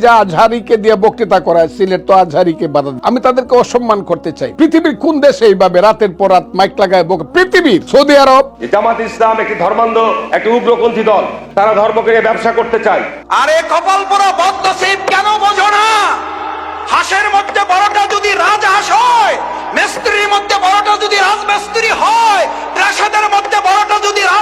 যে আজহারিকে দিয়ে বক্তৃতা করায় সিলেট তো আজহারিকে বাধা আমি তাদেরকে অসম্মান করতে চাই। পৃথিবীর কোন দেশে এইভাবে রাতের পর রাত মাইক লাগায় বক পৃথিবীর সৌদি আরব। জামাত ইসলাম একটি ধর্মান্ধ একটি উগ্রপন্থী দল। তারা ধর্মকে নিয়ে ব্যবসা করতে চায়। আরে কপাল পোড়া বদনসিব কেন বোঝো না? হাঁসের মধ্যে বড়টা যদি রাজহাঁস হয় মিস্ত্রির মধ্যে বড়টা যদি রাজমিস্ত্রি হয় প্রাসাদের মধ্যে বড়টা যদি রাজপ্রাসাদ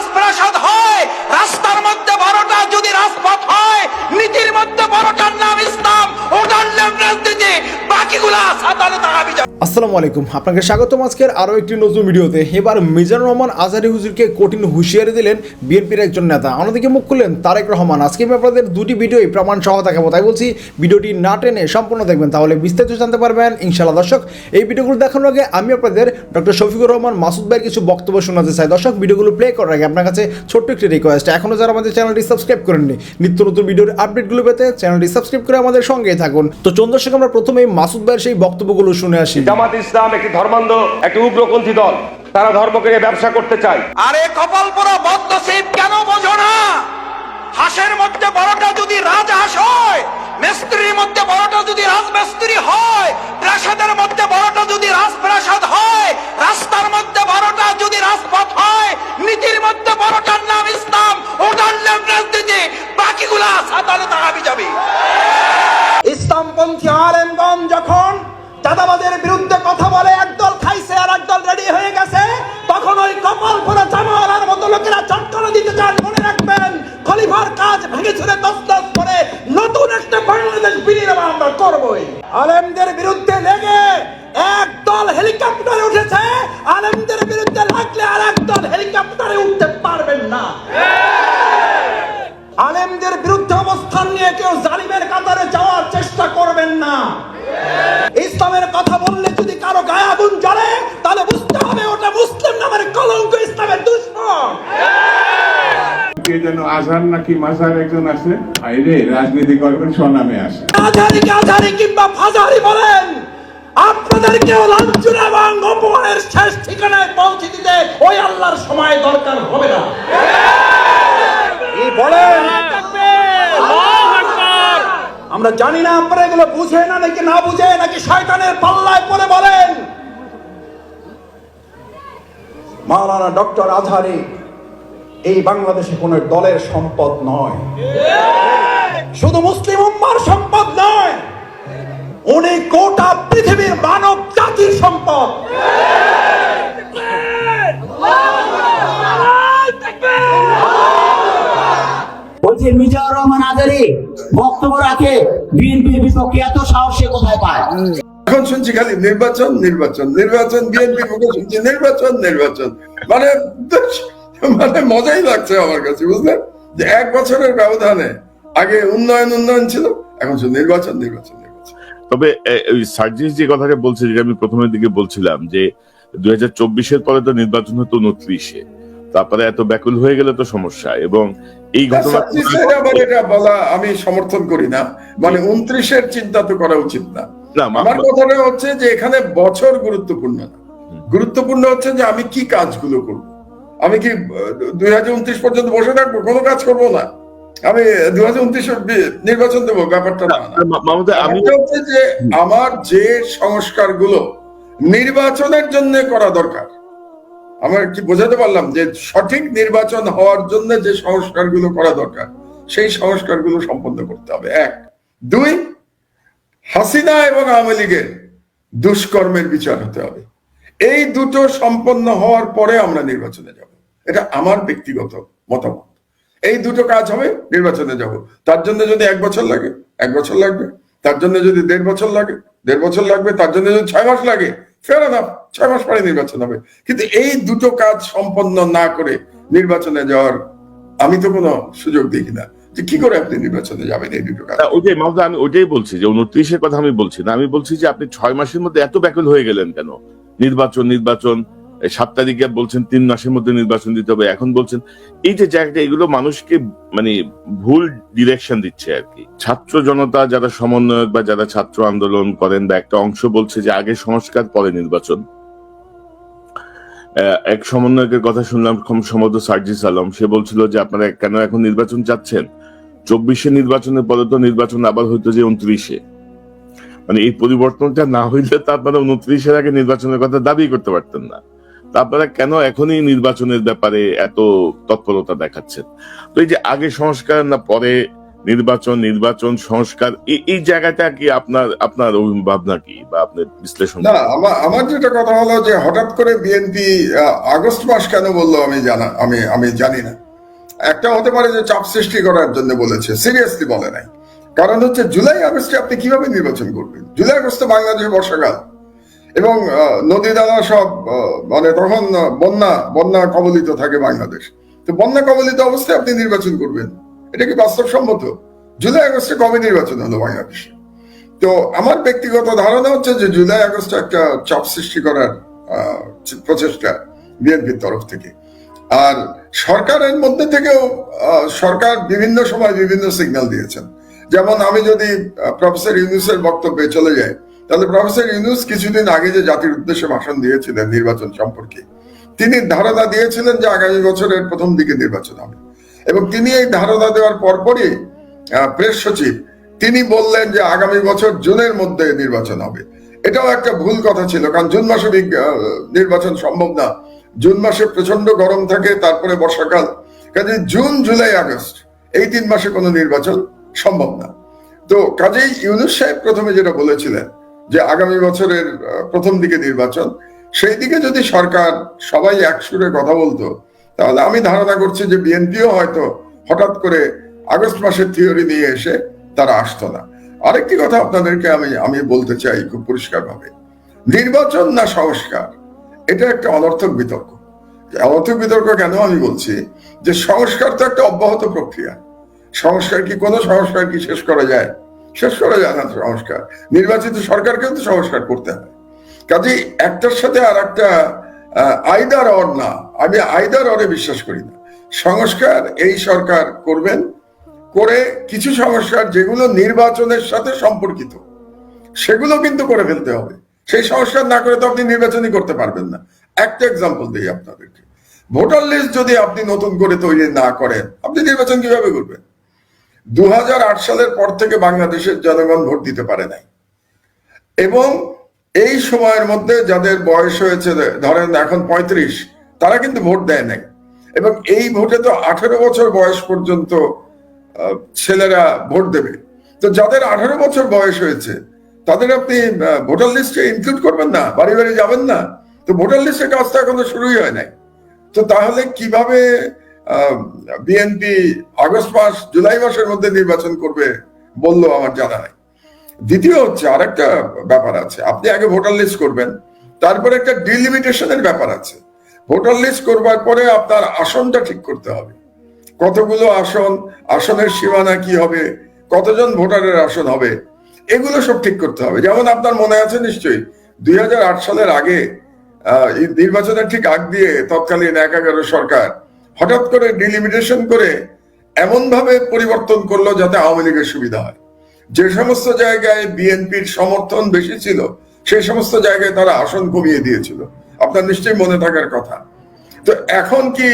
আসসালামু আলাইকুম। আপনাকে স্বাগতম আজকের আরও একটি নতুন ভিডিওতে। এবার মিজানুর রহমান আজারি হুজুরকে কঠিন হুঁশিয়ারি দিলেন বিএনপির একজন নেতা। অন্যদিকে মুখ খুললেন তারেক রহমান। আজকে আমি আপনাদের দুটি ভিডিওই প্রমাণ সহ দেখাবো। তাই বলছি, ভিডিওটি না টেনে সম্পূর্ণ দেখবেন, তাহলে বিস্তারিত জানতে পারবেন ইনশাল্লাহ দর্শক, এই ভিডিওগুলো দেখানোর আগে আমি আপনাদের ডক্টর শফিকুর রহমান, মাসুদ ভাইয়ের কিছু বক্তব্য শোনাতে চাই। দর্শক, ভিডিওগুলো প্লে করার আগে আপনার কাছে ছোট্ট একটি রিকোয়েস্ট এখনও যারা আমাদের চ্যানেলটি সাবস্ক্রাইব করেননি, নিত্য নতুন ভিডিওর আপডেটগুলো পেতে চ্যানেলটি সাবস্ক্রাইব করে আমাদের সঙ্গেই থাকুন। তো চন্দ্র দর্শক, আমরা প্রথমেই মাসুদ ভাইয়ের সেই বক্তব্যগুলো শুনে আসি। জামাত ইসলাম একটি ধর্মান্ধ, একটি উগ্রপন্থী দল। তারা ধর্মকে নিয়ে ব্যবসা করতে চায়। আরে কপাল পোড়া বদ্ধ কেন বোঝো না? হাঁসের মধ্যে বড়টা যদি কপাল পোড়া জামালার মতো লোকেরা চটকানা দিতে চান মনে রাখবেন, খলিফার কাজ ভেঙে ছুড়ে তসতস করে নতুন একটা বাংলাদেশ বিনির্মাণ আমরা করবই। আলেমদের বিরুদ্ধে লেগে একদল হেলিকপ্টারে উঠেছে, আলেমদের বিরুদ্ধে লাগলে আর একদল হেলিকপ্টারে উঠতে পারবেন না। আলেমদের বিরুদ্ধে অবস্থান নিয়ে কেউ জালিমের কাতারে যাওয়ার চেষ্টা করবেন না। কলঙ্ক ইসলামের দুশ্মন। কে যেন আজহার নাকি মাজার একজন আছে? আইরে রাজনীতি করবেন স্বনামে আসে। আধারিকে আধারি কিংবা ফাজারি বলেন আপনাদেরকেও লাঞ্ছন এবং অপমানের শেষ ঠিকানায় পৌঁছে দিতে ওই আল্লাহর সময় দরকার হবে না। বলেন? আমরা জানি না আপনারা এগুলো বুঝে না নাকি না বুঝে নাকি শয়তানের পাল্লায় পরে বলেন। মাওলানা ডক্টর আজহারি, এই বাংলাদেশে কোন দলের সম্পদ নয়। শুধু মুসলিম উম্মার সম্পদ নয়, উনি গোটা পৃথিবীর মানব জাতির সম্পদ। বলছে, মিজানুর রহমান আজারি, বক্তব্য রাখে, বিএনপির বিপক্ষে এত সাহস কোথায় পায়? এখন শুনছি খালি নির্বাচন নির্বাচন নির্বাচন বিএনপির মুখে শুনছি নির্বাচন নির্বাচন। মানে মানে মজাই লাগছে আমার কাছে বুঝলেন? যে এক বছরের ব্যবধানে আগে উন্নয়ন উন্নয়ন ছিল এখন শুধু নির্বাচন নির্বাচন তবে ওই সার্জিস যে কথাটা বলছে যেটা আমি প্রথমের দিকে বলছিলাম যে দুই হাজার চব্বিশের পরে তো নির্বাচন হতো উনত্রিশে তারপরে এত ব্যাকুল হয়ে গেলে তো সমস্যা এবং এই ঘটনা এটা বলা আমি সমর্থন করি না। মানে উনত্রিশের চিন্তা তো করা উচিত না। আমার কথাটা হচ্ছে যে এখানে বছর গুরুত্বপূর্ণ না। গুরুত্বপূর্ণ হচ্ছে যে আমি কি কাজগুলো করব। আমি কি দুই হাজার উনত্রিশ পর্যন্ত বসে থাকব? কোনো কাজ করব না। আমি দুই হাজার উনত্রিশ নির্বাচন দেবো ব্যাপারটা না আমি হচ্ছে যে আমার যে সংস্কারগুলো নির্বাচনের জন্য করা দরকার আমার কি বোঝাতে পারলাম যে সঠিক নির্বাচন হওয়ার জন্য যে সংস্কারগুলো করা দরকার সেই সংস্কারগুলো সম্পন্ন করতে হবে। এক। দুই হাসিনা এবং আওয়ামী লীগের দুষ্কর্মের বিচার হতে হবে। এই দুটো সম্পন্ন হওয়ার পরে আমরা নির্বাচনে যাব। এটা আমার ব্যক্তিগত মতামত। এই দুটো কাজ হবে, নির্বাচনে যাব। তার জন্য যদি এক বছর লাগে, এক বছর লাগবে। তার জন্য যদি দেড় বছর লাগে, দেড় বছর লাগবে। তার জন্য যদি ছয় মাস লাগে ফের না ছয় মাস পরে নির্বাচন হবে। কিন্তু এই দুটো কাজ সম্পন্ন না করে নির্বাচনে যাওয়ার আমি তো কোনো সুযোগ দেখি না। যে কি করে আপনি নির্বাচনে যাবেন এই দুটো ওইটাই মামুদা আমি বলছি যে উনত্রিশের কথা আমি বলছি না। আমি বলছি যে আপনি ছয় মাসের মধ্যে এত ব্যাকুল হয়ে গেলেন কেন? নির্বাচন নির্বাচন সাত তারিখে বলছেন তিন মাসের মধ্যে নির্বাচন দিতে হবে, এখন বলছেন, এই যে জায়গাটা, এগুলো মানুষকে মানে ভুল ডিরেকশন দিচ্ছে আর কি। ছাত্র জনতা যারা সমন্বয়ক বা যারা ছাত্র আন্দোলন করেন বা একটা অংশ বলছে যে আগে সংস্কার, পরে নির্বাচন। এক সমন্বয়কের কথা শুনলাম সম্ভবত সার্জিস আলম, সে বলছিল যে আপনারা কেন এখন নির্বাচন চাচ্ছেন? চব্বিশে নির্বাচনের পরে তো নির্বাচন আবার হইতো যে উনত্রিশে। মানে এই পরিবর্তনটা না হইলে তো আপনারা উনত্রিশের আগে নির্বাচনের কথা দাবি করতে পারতেন না। তা আপনারা কেন এখনই নির্বাচনের ব্যাপারে এত তৎপরতা দেখাচ্ছেন? তো এই যে আগে সংস্কার না পরে নির্বাচন নির্বাচন সংস্কার এই- এই জায়গাটা কি আপনার আপনার ভাবনা কি বা আপনার বিশ্লেষণ না আমার আমার যেটা কথা হলো যে হঠাৎ করে বিএনপি আগস্ট মাস কেন বলল আমি জানা আমি আমি জানি না। একটা হতে পারে যে চাপ সৃষ্টি করার জন্য বলেছে সিরিয়াসলি বলে নাই। কারণ হচ্ছে জুলাই আগস্টে আপনি কীভাবে নির্বাচন করবেন? জুলাই আগস্টে বাংলাদেশে বর্ষাকাল। এবং নদী নালা সব মানে তখন বন্যা বন্যা কবলিত থাকে বাংলাদেশ। তো বন্যা কবলিত অবস্থায় আপনি নির্বাচন করবেন। এটা কি বাস্তবসম্মত? জুলাই আগস্টে কবে নির্বাচন হলো বাংলাদেশে? তো আমার ব্যক্তিগত ধারণা হচ্ছে যে জুলাই আগস্ট একটা চাপ সৃষ্টি করার প্রচেষ্টা বিএনপির তরফ থেকে। আর সরকারের মধ্যে থেকেও সরকার বিভিন্ন সময় বিভিন্ন সিগন্যাল দিয়েছেন। যেমন আমি যদি প্রফেসর ইউনুসের বক্তব্যে চলে যাই, তাহলে প্রফেসর ইউনুস কিছুদিন আগে যে জাতির উদ্দেশ্যে ভাষণ দিয়েছিলেন নির্বাচন সম্পর্কে, তিনি ধারণা দিয়েছিলেন যে আগামী বছরের প্রথম দিকে নির্বাচন হবে। এবং তিনি এই ধারণা দেওয়ার পরপরই প্রেস সচিব, তিনি বললেন যে আগামী বছর জুনের মধ্যে নির্বাচন হবে। এটাও একটা ভুল কথা ছিল, কারণ জুন মাসে নির্বাচন সম্ভব না। জুন মাসে প্রচণ্ড গরম থাকে, তারপরে বর্ষাকাল। কাজে জুন, জুলাই, আগস্ট, এই তিন মাসে কোনো নির্বাচন সম্ভব না। তো কাজেই ইউনুস সাহেব প্রথমে যেটা বলেছিলেন, যে আগামী বছরের প্রথম দিকে নির্বাচন, সেই দিকে যদি সরকার সবাই একসুরে কথা বলতো, তাহলে আমি ধারণা করছি যে বিএনপিও হয়তো হঠাৎ করে আগস্ট মাসের থিওরি নিয়ে এসে তারা আসতো না। আরেকটি কথা আপনাদেরকে আমি আমি বলতে চাই খুব পরিষ্কার ভাবে নির্বাচন না সংস্কার? এটা একটা অনর্থক বিতর্ক। অনর্থক বিতর্ক কেন আমি বলছি? যে সংস্কার তো একটা অব্যাহত প্রক্রিয়া। সংস্কার কি কোনো সংস্কার কি শেষ করা যায়? শেষ করা যায় না সংস্কার। নির্বাচিত সরকারকেও তো সংস্কার করতে হয় কাজে একটার সাথে আর একটা আইদার অর না। আমি আইদার অরে বিশ্বাস করি না। সংস্কার এই সরকার করবেন করে কিছু সংস্কার যেগুলো নির্বাচনের সাথে সম্পর্কিত, সেগুলো কিন্তু করে ফেলতে হবে। সেই সংস্কার না করে তো আপনি নির্বাচনই করতে পারবেন না। একটা এক্সাম্পল দিই আপনাদেরকে। ভোটার লিস্ট যদি আপনি নতুন করে তৈরি না করেন, আপনি নির্বাচন কীভাবে করবেন? দুহাজার আট সালের পর থেকে বাংলাদেশের জনগণ ভোট দিতে পারে নাই। এবং এই সময়ের মধ্যে যাদের বয়স হয়েছে, ধরেন এখন পঁয়ত্রিশ, তারা কিন্তু ভোট দেয় নাই। এবং এই ভোটে তো আঠেরো বছর বয়স পর্যন্ত ছেলেরা ভোট দেবে। তো যাদের আঠারো বছর বয়স হয়েছে তাদের আপনি ভোটার লিস্টে ইনক্লুড করবেন না, বাড়ি বাড়ি যাবেন না, তো ভোটার লিস্টের কাজটা এখনও শুরুই হয় নাই। তো তাহলে কীভাবে বিএনপি আগস্ট মাস, জুলাই মাসের মধ্যে নির্বাচন করবে বলল আমার জানা নাই। দ্বিতীয় হচ্ছে আর একটা ব্যাপার আছে, আপনি আগে ভোটার লিস্ট করবেন, তারপরে একটা ডিলিমিটেশনের ব্যাপার আছে। ভোটার লিস্ট করবার পরে আপনার আসনটা ঠিক করতে হবে। কতগুলো আসন, আসনের সীমানা কি হবে, কতজন ভোটারের আসন হবে এগুলো সব ঠিক করতে হবে। যেমন আপনার মনে আছে নিশ্চয়ই, দুই সালের আগে নির্বাচনের ঠিক আগ দিয়ে তৎকালীন এক এগারো সরকার হঠাৎ করে ডিলিমিটেশন করে এমন ভাবে পরিবর্তন করল যাতে আওয়ামী লীগের সুবিধা হয়। যে সমস্ত জায়গায় বিএনপির সমর্থন বেশি ছিল সেই সমস্ত জায়গায় তারা আসন কমিয়ে দিয়েছিল। আপনার নিশ্চয়ই মনে থাকার কথা। তো এখন কি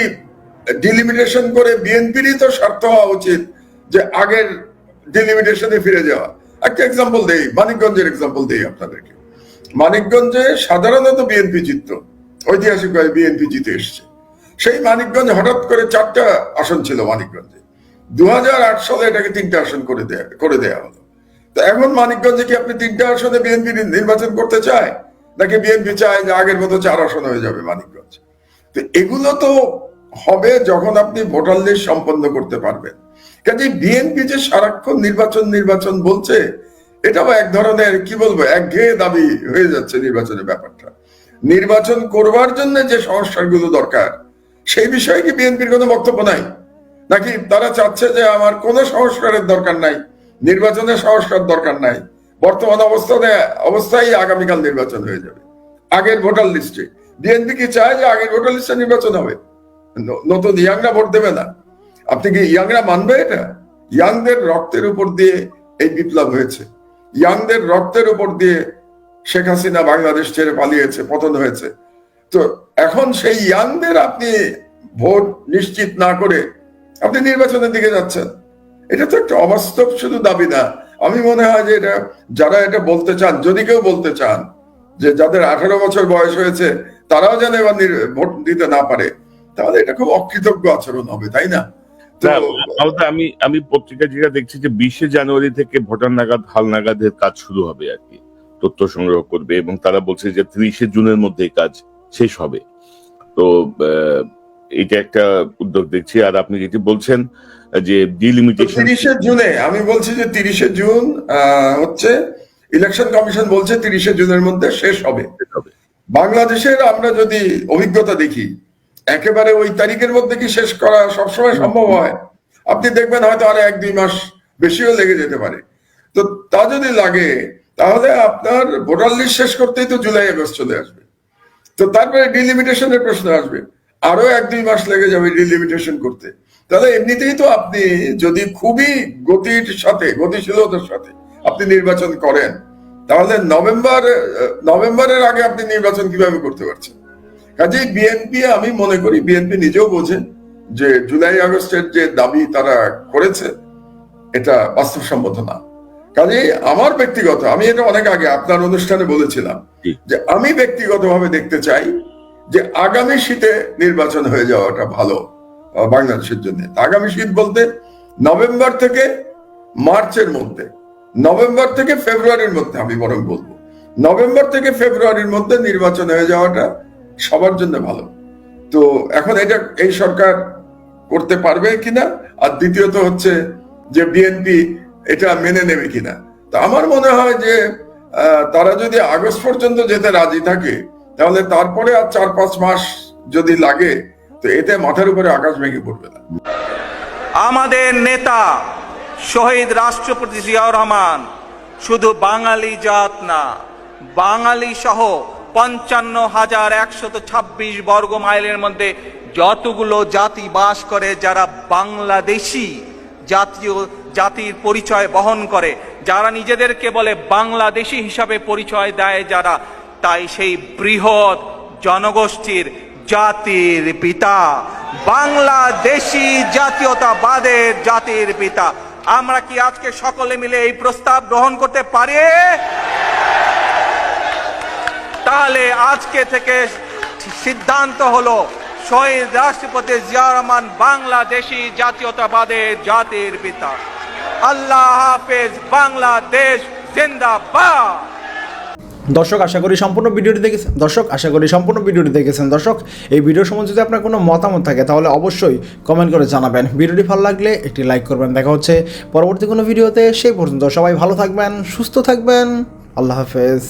ডিলিমিটেশন করে বিএনপিরই তো স্বার্থ হওয়া উচিত যে আগের ডিলিমিটেশনে ফিরে যাওয়া? একটা এক্সাম্পল দেই, মানিকগঞ্জের এক্সাম্পল দেই আপনাদেরকে। মানিকগঞ্জে সাধারণত বিএনপি জিতত ঐতিহাসিকভাবে বিএনপি জিতে এসছে। সেই মানিকগঞ্জ হঠাৎ করে চারটা আসন ছিল মানিকগঞ্জে। দু সালে এটাকে তিনটা আসন করে দেয়া করে দেয়া হলো। তো এখন মানিকগঞ্জে কি আপনি তিনটা আসনে বিএনপি নির্বাচন করতে চায়? নাকি বিএনপি চায় যে আগের মতো চার আসন হয়ে যাবে মানিকগঞ্জ? তো এগুলো তো হবে যখন আপনি ভোটার লিস্ট সম্পন্ন করতে পারবেন। কাজে বিএনপি যে সারাক্ষণ নির্বাচন নির্বাচন বলছে, এটাও এক ধরনের, কি বলব একঘেয়ে দাবি হয়ে যাচ্ছে নির্বাচনের ব্যাপারটা। নির্বাচন করবার জন্য যে সংস্কারগুলো দরকার, সেই বিষয়ে কি বিএনপির কোনো বক্তব্য নাই? নাকি তারা চাচ্ছে যে আমার কোনো সংস্কারের দরকার নাই, নির্বাচনের সংস্কার দরকার নাই, বর্তমান অবস্থানে অবস্থায় আগামীকাল নির্বাচন হয়ে যাবে। আগের ভোটার লিস্টে। বিএনপি কি চায় যে আগের ভোটার লিস্টে নির্বাচন হবে? নতুন ইয়াংরা ভোট দেবে না। আপনি কি ইয়াংরা মানবে এটা? ইয়াংদের রক্তের উপর দিয়ে এই বিপ্লব হয়েছে। ইয়াংদের রক্তের উপর দিয়ে শেখ হাসিনা বাংলাদেশ ছেড়ে পালিয়েছে, পতন হয়েছে। তো এখন সেই ইয়াংদের আপনি ভোট নিশ্চিত না করে আপনি নির্বাচনের দিকে যাচ্ছেন। এটা তো একটা অবাস্তব শুধু দাবি না। আমি মনে হয় যে এটা, যারা এটা বলতে চান, যদি কেউ বলতে চান যে যাদের আঠারো বছর বয়স হয়েছে, তারাও যেন এবার ভোট দিতে না পারে, তাহলে এটা খুব অকৃতজ্ঞ আচরণ হবে, তাই না? আমি আমি পত্রিকা যেটা দেখছি যে বিশে জানুয়ারি থেকে ভোটার নাগাদ কাজ শুরু হবে আর কি তথ্য সংগ্রহ করবে এবং তারা বলছে যে ত্রিশে জুনের মধ্যে কাজ শেষ হবে। তো এটা একটা উদ্যোগ দেখছি। আর আপনি যেটি বলছেন যে ডিলিমিটেশন তিরিশে জুনে আমি বলছি যে তিরিশে জুন হচ্ছে ইলেকশন কমিশন বলছে তিরিশে জুনের মধ্যে শেষ হবে। বাংলাদেশের আমরা যদি অভিজ্ঞতা দেখি একেবারে ওই তারিখের মধ্যে কি শেষ করা সবসময় সম্ভব হয়? আপনি দেখবেন হয়তো আর এক দুই মাস বেশিও লেগে যেতে পারে। তো তা যদি লাগে, তাহলে আপনার ভোটার লিস্ট শেষ করতেই তো জুলাই, আগস্ট চলে আসবে। তো তারপরে ডিলিমিটেশনের প্রশ্ন আসবে। আরও এক দুই মাস লেগে যাবে ডিলিমিটেশন করতে। তাহলে এমনিতেই তো আপনি যদি খুবই গতির সাথে, গতিশীলতার সাথে আপনি নির্বাচন করেন, তাহলে নভেম্বর নভেম্বরের আগে আপনি নির্বাচন কীভাবে করতে পারছেন? কাজেই বিএনপি আমি মনে করি বিএনপি নিজেও বোঝে যে জুলাই আগস্টের যে দাবি তারা করেছে এটা বাস্তবসম্মত না। কাজেই আমার ব্যক্তিগত আমি এটা অনেক আগে আপনার অনুষ্ঠানে বলেছিলাম যে আমি ব্যক্তিগতভাবে দেখতে চাই যে আগামী শীতে নির্বাচন হয়ে যাওয়াটা ভালো বাংলাদেশের জন্য। আগামী শীত বলতে নভেম্বর থেকে মার্চের মধ্যে নভেম্বর থেকে ফেব্রুয়ারির মধ্যে আমি বরং বলব। নভেম্বর থেকে ফেব্রুয়ারির মধ্যে নির্বাচন হয়ে যাওয়াটা সবার জন্য ভালো। তো এখন এটা এই সরকার করতে পারবে কিনা? আর দ্বিতীয়ত হচ্ছে যে বিএনপি এটা মেনে নেবে কিনা? তো আমার মনে হয় যে তারা যদি আগস্ট পর্যন্ত যেতে রাজি থাকে, তাহলে তারপরে আর চার পাঁচ মাস যদি লাগে, তো এতে মাথার উপরে আকাশ ভেঙে পড়বে না। আমাদের নেতা শহীদ রাষ্ট্রপতি জিয়াউর রহমান শুধু বাঙালি জাত না, বাঙালি সহ পঞ্চান্ন হাজার একশত ছাব্বিশ বর্গ মাইলের মধ্যে যতগুলো জাতি বাস করে, যারা বাংলাদেশি জাতীয় জাতির পরিচয় বহন করে, যারা নিজেদেরকে বলে বাংলাদেশি হিসাবে পরিচয় দেয় যারা, তাই সেই বৃহৎ জনগোষ্ঠীর জাতির পিতা। বাংলাদেশি জাতীয়তাবাদের জাতির পিতা। আমরা কি আজকে সকলে মিলে এই প্রস্তাব গ্রহণ করতে পারি? তাহলে আজকে থেকে সিদ্ধান্ত হলো শহীদ রাষ্ট্রপতি জিয়া রহমান বাংলাদেশি জাতীয়তাবাদের জাতির পিতা। আল্লাহ হাফেজ, বাংলাদেশ জিন্দাবাদ। দর্শক, আশা করি সম্পূর্ণ ভিডিওটি দেখেছেন। দর্শক, আশা করি সম্পূর্ণ ভিডিওটি দেখেছেন। দর্শক, এই ভিডিও সম্বন্ধে যদি আপনার কোনো মতামত থাকে, তাহলে অবশ্যই কমেন্ট করে জানাবেন। ভিডিওটি ভালো লাগলে একটি লাইক করবেন। দেখা হচ্ছে পরবর্তী কোনো ভিডিওতে। সেই পর্যন্ত সবাই ভালো থাকবেন, সুস্থ থাকবেন। আল্লাহ হাফেজ।